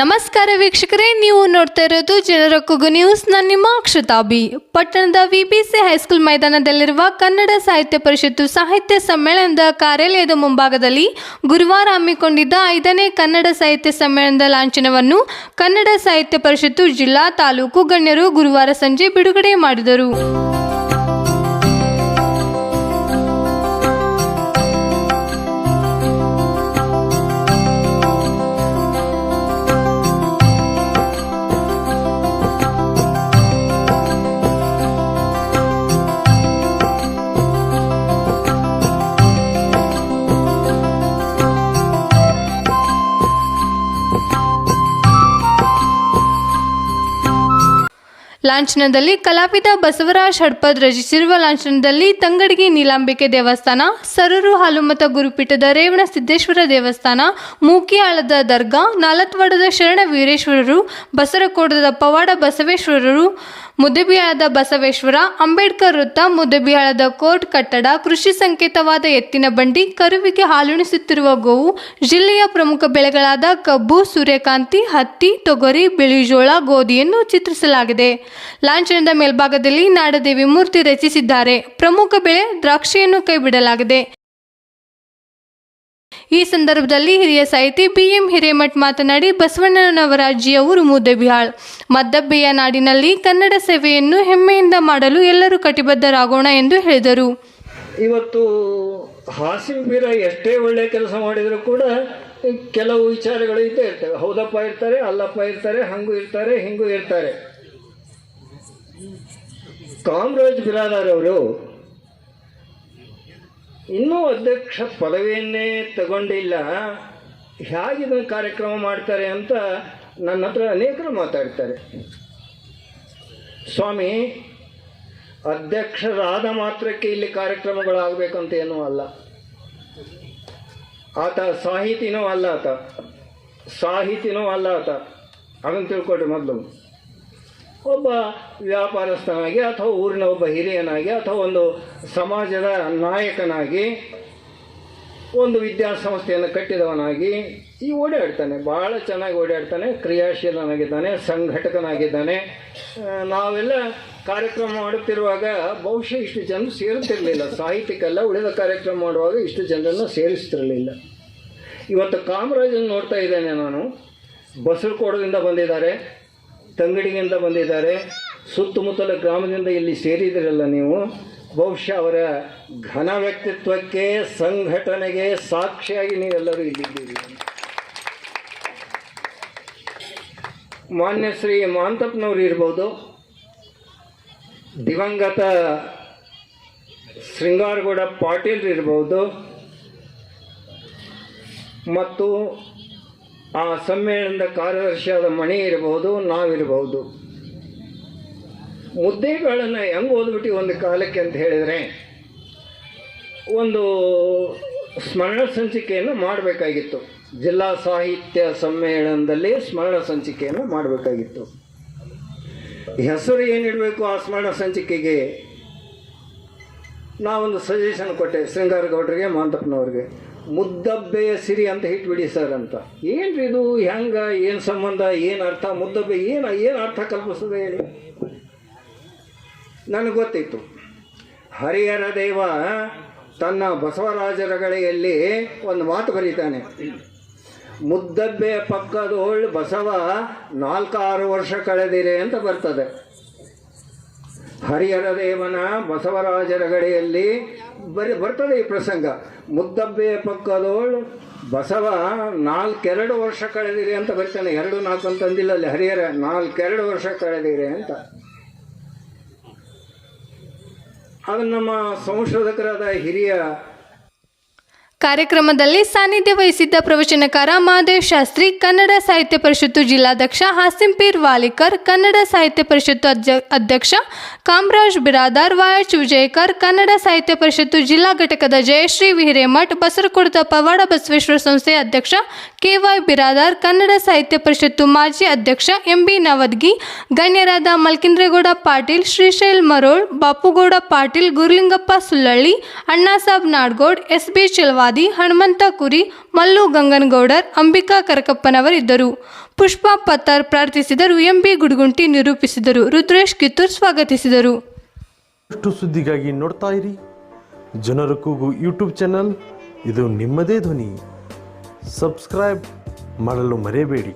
ನಮಸ್ಕಾರ ವೀಕ್ಷಕರೇ, ನೀವು ನೋಡ್ತಾ ಇರೋದು ಜನರ ಕೂಗು ನ್ಯೂಸ್ ನಾನು ನಿಮ್ಮ ಅಕ್ಷತಾಬಿ. ಪಟ್ಟಣದ ವಿಬಿಸಿ ಹೈಸ್ಕೂಲ್ ಮೈದಾನದಲ್ಲಿರುವ ಕನ್ನಡ ಸಾಹಿತ್ಯ ಪರಿಷತ್ತು ಸಾಹಿತ್ಯ ಸಮ್ಮೇಳನದ ಕಾರ್ಯಾಲಯದ ಮುಂಭಾಗದಲ್ಲಿ ಗುರುವಾರ ಹಮ್ಮಿಕೊಂಡಿದ್ದ ಐದನೇ ಕನ್ನಡ ಸಾಹಿತ್ಯ ಸಮ್ಮೇಳನದ ಲಾಂಛನವನ್ನು ಕನ್ನಡ ಸಾಹಿತ್ಯ ಪರಿಷತ್ತು ಜಿಲ್ಲಾ ತಾಲೂಕು ಗಣ್ಯರು ಗುರುವಾರ ಸಂಜೆ ಬಿಡುಗಡೆ ಮಾಡಿದರು. ಲಾಂಛನದಲ್ಲಿ ಕಲಾವಿದ ಬಸವರಾಜ್ ಷಡ್ಪದ್ ರಚಿಸಿರುವ ಲಾಂಛನದಲ್ಲಿ ತಂಗಡಗಿ ನೀಲಾಂಬಿಕೆ ದೇವಸ್ಥಾನ, ಸರೂರು ಹಾಲುಮತ ಗುರುಪೀಠದ ರೇವಣ ಸಿದ್ದೇಶ್ವರ ದೇವಸ್ಥಾನ, ಮೂಕಿಯಾಳದ ದರ್ಗಾ, ನಾಲತ್ವಾಡದ ಶರಣ ವೀರೇಶ್ವರರು, ಬಸರಕೋಟದ ಪವಾಡ ಬಸವೇಶ್ವರರು ಮುದ್ದಬಿಯಾಳದ ಬಸವೇಶ್ವರ, ಅಂಬೇಡ್ಕರ್ ವೃತ್ತ, ಮುದಬಿಯಾಳದ ಕೋರ್ಟ್ ಕಟ್ಟಡ, ಕೃಷಿ ಸಂಕೇತವಾದ ಎತ್ತಿನ ಬಂಡಿ, ಕರುವಿಗೆ ಹಾಲುಣಿಸುತ್ತಿರುವ ಗೋವು, ಜಿಲ್ಲೆಯ ಪ್ರಮುಖ ಬೆಳೆಗಳಾದ ಕಬ್ಬು, ಸೂರ್ಯಕಾಂತಿ, ಹತ್ತಿ, ತೊಗರಿ ಬಿಳಿಜೋಳ ಗೋಧಿಯನ್ನು ಚಿತ್ರಿಸಲಾಗಿದೆ. ಲಾಂಛನದ ಮೇಲ್ಭಾಗದಲ್ಲಿ ನಾಡದೇವಿ ಮೂರ್ತಿ ರಚಿಸಿದ್ದಾರೆ. ಪ್ರಮುಖ ಬೆಳೆ ದ್ರಾಕ್ಷಿಯನ್ನು ಕೈಬಿಡಲಾಗಿದೆ. ಈ ಸಂದರ್ಭದಲ್ಲಿ ಹಿರಿಯ ಸಾಹಿತಿ ಬಿಎಂ ಹಿರೇಮಠ್ ಮಾತನಾಡಿ, ಬಸವಣ್ಣನವರ ಅಜ್ಜಿಯವರು ಮುದ್ದೆಬಿಹಾಳ್ ಮದ್ದಬ್ಬೆಯ ನಾಡಿನಲ್ಲಿ ಕನ್ನಡ ಸೇವೆಯನ್ನು ಹೆಮ್ಮೆಯಿಂದ ಮಾಡಲು ಎಲ್ಲರೂ ಕಟಿಬದ್ಧರಾಗೋಣ ಎಂದು ಹೇಳಿದರು. ಇವತ್ತು ಹಾಸಿಂ ಬೀರ ಎಷ್ಟೇ ಒಳ್ಳೆ ಕೆಲಸ ಮಾಡಿದರೂ ಕೂಡ ಕೆಲವು ವಿಚಾರಗಳು ಇದ್ದೇ ಇರ್ತವೆ. ಹೌದಪ್ಪ ಇರ್ತಾರೆ, ಅಲ್ಲಪ್ಪ ಇರ್ತಾರೆ, ಹಂಗೂ ಇರ್ತಾರೆ, ಹಿಂಗೂ ಇರ್ತಾರೆ. ಕಾಮರಾಜ್ ಬಿರಾದಾರ್ ಅವರು ಇನ್ನೂ ಅಧ್ಯಕ್ಷ ಪದವಿಯನ್ನೇ ತಗೊಂಡಿಲ್ಲ. ಹೇಗೆ ಕಾರ್ಯಕ್ರಮ ಮಾಡ್ತಾರೆ ಅಂತ ನನ್ನ ಹತ್ರ ಅನೇಕರು ಮಾತಾಡ್ತಾರೆ. ಸ್ವಾಮಿ, ಅಧ್ಯಕ್ಷರಾದ ಮಾತ್ರಕ್ಕೆ ಇಲ್ಲಿ ಕಾರ್ಯಕ್ರಮಗಳಾಗಬೇಕಂತ ಏನೂ ಅಲ್ಲ. ಆತ ಸಾಹಿತಿನೂ ಅಲ್ಲ ಆತ. ಸಾಹಿತಿನೂ ಅಲ್ಲ ಆತ. ಅದನ್ನು ತಿಳ್ಕೊಡ್ರಿ ಮೊದಲು. ಒಬ್ಬ ವ್ಯಾಪಾರಸ್ಥನಾಗಿ ಅಥವಾ ಊರಿನ ಒಬ್ಬ ಹಿರಿಯನಾಗಿ ಅಥವಾ ಒಂದು ಸಮಾಜದ ನಾಯಕನಾಗಿ, ಒಂದು ವಿದ್ಯಾಸಂಸ್ಥೆಯನ್ನು ಕಟ್ಟಿದವನಾಗಿ ಈ ಓಡಾಡ್ತಾನೆ. ಭಾಳ ಚೆನ್ನಾಗಿ ಓಡಾಡ್ತಾನೆ, ಕ್ರಿಯಾಶೀಲನಾಗಿದ್ದಾನೆ, ಸಂಘಟಕನಾಗಿದ್ದಾನೆ. ನಾವೆಲ್ಲ ಕಾರ್ಯಕ್ರಮ ಮಾಡುತ್ತಿರುವಾಗ ಬಹುಶಃ ಇಷ್ಟು ಜನ ಸೇರುತ್ತಿರಲಿಲ್ಲ. ಸಾಹಿತ್ಯಕ್ಕೆಲ್ಲ ಉಳಿದ ಕಾರ್ಯಕ್ರಮ ಮಾಡುವಾಗ ಇಷ್ಟು ಜನರನ್ನು ಸೇರಿಸ್ತಿರಲಿಲ್ಲ. ಇವತ್ತು ಕಾಮರಾಜನ್ನು ನೋಡ್ತಾ ಇದ್ದೇನೆ ನಾನು. ಬಸರಕೋಟದಿಂದ ಬಂದಿದ್ದಾರೆ. ತಂಗಡಿಯಿಂದ ಬಂದಿದ್ದಾರೆ. ಸುತ್ತಮುತ್ತಲ ಗ್ರಾಮದಿಂದ ಇಲ್ಲಿ ಸೇರಿದಿರಲ್ಲ ನೀವು. ಬಹುಶಃ ಅವರ ಘನ ವ್ಯಕ್ತಿತ್ವಕ್ಕೆ ಸಂಘಟನೆಗೆ ಸಾಕ್ಷಿಯಾಗಿ ನೀವೆಲ್ಲರೂ ಇಲ್ಲಿದ್ದೀರಿ. ಮಾನ್ಯ ಶ್ರೀ ಮಾಂತಪ್ಪನವರು ಇರ್ಬೋದು. ದಿವಂಗತ ಶೃಂಗಾರಗೌಡ ಪಾಟೀಲ್ ಇರ್ಬೋದು. ಮತ್ತು ಆ ಸಮ್ಮೇಳನದ ಕಾರ್ಯದರ್ಶಿಯಾದ ಮಣಿ ಇರಬಹುದು ನಾವಿರಬಹುದು ಮುದ್ದೆಗಳನ್ನು ಹೆಂಗೆ ಓದ್ಬಿಟ್ಟು ಒಂದು ಕಾಲಕ್ಕೆ ಅಂತ ಹೇಳಿದರೆ, ಒಂದು ಸ್ಮರಣ ಸಂಚಿಕೆಯನ್ನು ಮಾಡಬೇಕಾಗಿತ್ತು. ಜಿಲ್ಲಾ ಸಾಹಿತ್ಯ ಸಮ್ಮೇಳನದಲ್ಲಿ ಸ್ಮರಣ ಸಂಚಿಕೆಯನ್ನು ಮಾಡಬೇಕಾಗಿತ್ತು. ಹೆಸರು ಏನಿಡಬೇಕು ಆ ಸ್ಮರಣ ಸಂಚಿಕೆಗೆ? ನಾವೊಂದು ಸಜೆಷನ್ ಕೊಟ್ಟೆ, ಶೃಂಗಾರಗೌಡರಿಗೆ, ಮಾಂತಪ್ಪನವ್ರಿಗೆ. ಮುದ್ದಬ್ಬೆಯ ಸಿರಿ ಅಂತ ಇಟ್ಬಿಡಿ ಸರ್ ಅಂತ. ಏನ್ರಿ ಇದು? ಹೆಂಗ? ಏನು ಸಂಬಂಧ? ಏನು ಅರ್ಥ? ಮುದ್ದಬ್ಬೆ ಏನು ಏನು ಅರ್ಥ ಕಲ್ಪಿಸ್ತದೆ ಹೇಳಿ? ನನಗೆ ಗೊತ್ತಿತ್ತು. ಹರಿಹರ ದೇವ ತನ್ನ ಬಸವರಾಜರಗಳೆಯಲ್ಲಿ ಒಂದು ಮಾತು ಬರೀತಾನೆ. ಮುದ್ದಬ್ಬೆಯ ಪಕ್ಕದೋಳ್ ಬಸವ ನಾಲ್ಕಾರು ವರ್ಷ ಕಳೆದಿರೆ ಅಂತ ಬರ್ತದೆ. ಹರಿಹರ ದೇವನ ಬಸವರಾಜರ ಗಡಿಯಲ್ಲಿ ಬರಿ ಬರ್ತದೆ ಈ ಪ್ರಸಂಗ. ಮುದ್ದಬ್ಬೆಯ ಪಕ್ಕದವಳು, ಬಸವ ನಾಲ್ಕೆರಡು ವರ್ಷ ಕಳೆದಿರಿ ಅಂತ ಬರ್ತಾನೆ. ಎರಡು ನಾಲ್ಕು ಅಂತ ಅಂದಿಲ್ಲ ಅಲ್ಲಿ ಹರಿಹರ. ನಾಲ್ಕೆರಡು ವರ್ಷ ಕಳೆದಿರಿ ಅಂತ. ಅದು ನಮ್ಮ ಸಂಶೋಧಕರಾದ ಹಿರಿಯ ಕಾರ್ಯಕ್ರಮದಲ್ಲಿ ಸಾನ್ನಿಧ್ಯ ವಹಿಸಿದ್ದ ಪ್ರವಚನಕಾರ ಮಹದೇವ್ ಶಾಸ್ತ್ರಿ, ಕನ್ನಡ ಸಾಹಿತ್ಯ ಪರಿಷತ್ತು ಜಿಲ್ಲಾಧ್ಯಕ್ಷ ಹಾಸಿಂಪೀರ್ ವಾಲಿಕರ್, ಕನ್ನಡ ಸಾಹಿತ್ಯ ಪರಿಷತ್ತು ಅಧ್ಯ- ಅಧ್ಯಕ್ಷ ಕಾಮರಾಜ್ ಬಿರಾದಾರ್ ವಾಯಚ್ ವಿಜಯಕರ್, ಕನ್ನಡ ಸಾಹಿತ್ಯ ಪರಿಷತ್ತು ಜಿಲ್ಲಾ ಘಟಕದ ಜಯಶ್ರೀ ವಿಹಿರೇಮಠ್, ಬಸರಕೊಡದ ಪವಾಡ ಬಸವೇಶ್ವರ ಸಂಸ್ಥೆ ಅಧ್ಯಕ್ಷ ಕೆವೈ ಬಿರಾದಾರ್, ಕನ್ನಡ ಸಾಹಿತ್ಯ ಪರಿಷತ್ತು ಮಾಜಿ ಅಧ್ಯಕ್ಷ ಎಂಬಿ ನವದ್ಗಿ, ಗಣ್ಯರಾದ ಮಲ್ಕಿಂದ್ರೇಗೌಡ ಪಾಟೀಲ್, ಶ್ರೀಶೈಲ್ ಮರೋಳ್, ಬಾಪುಗೌಡ ಪಾಟೀಲ್, ಗುರುಲಿಂಗಪ್ಪ ಸುಲ್ಲಳ್ಳಿ ಅಣ್ಣಾಸಾಬ್ ನಾಡ್ಗೋಡ್ ಎಸ್ ಬಿ ಚಿಲ್ವಾದ ಹಾದಿ ಹನುಮಂತ ಕುರಿ ಮಲ್ಲು ಗಂಗನಗೌಡರ್ ಅಂಬಿಕಾ ಕರಕಪ್ಪನವರಿದ್ದರು. ಪುಷ್ಪಾ ಪತ್ತಾರ್ ಪ್ರಾರ್ಥಿಸಿದರು, ಎಂಬಿ ಗುಡುಗುಂಟಿ ನಿರೂಪಿಸಿದರು, ರುದ್ರೇಶ್ ಕಿತ್ತೂರ್ ಸ್ವಾಗತಿಸಿದರು. ಅಷ್ಟು ಸುದ್ದಿಗಾಗಿ ನೋಡ್ತಾ ಇರಿ. ಜನರ ಕೂಗು ಯೂಟ್ಯೂಬ್ ಚಾನಲ್, ಇದು ನಿಮ್ಮದೇ ಧ್ವನಿ. ಸಬ್ಸ್ಕ್ರೈಬ್ ಮಾಡಲು ಮರೆಯಬೇಡಿ.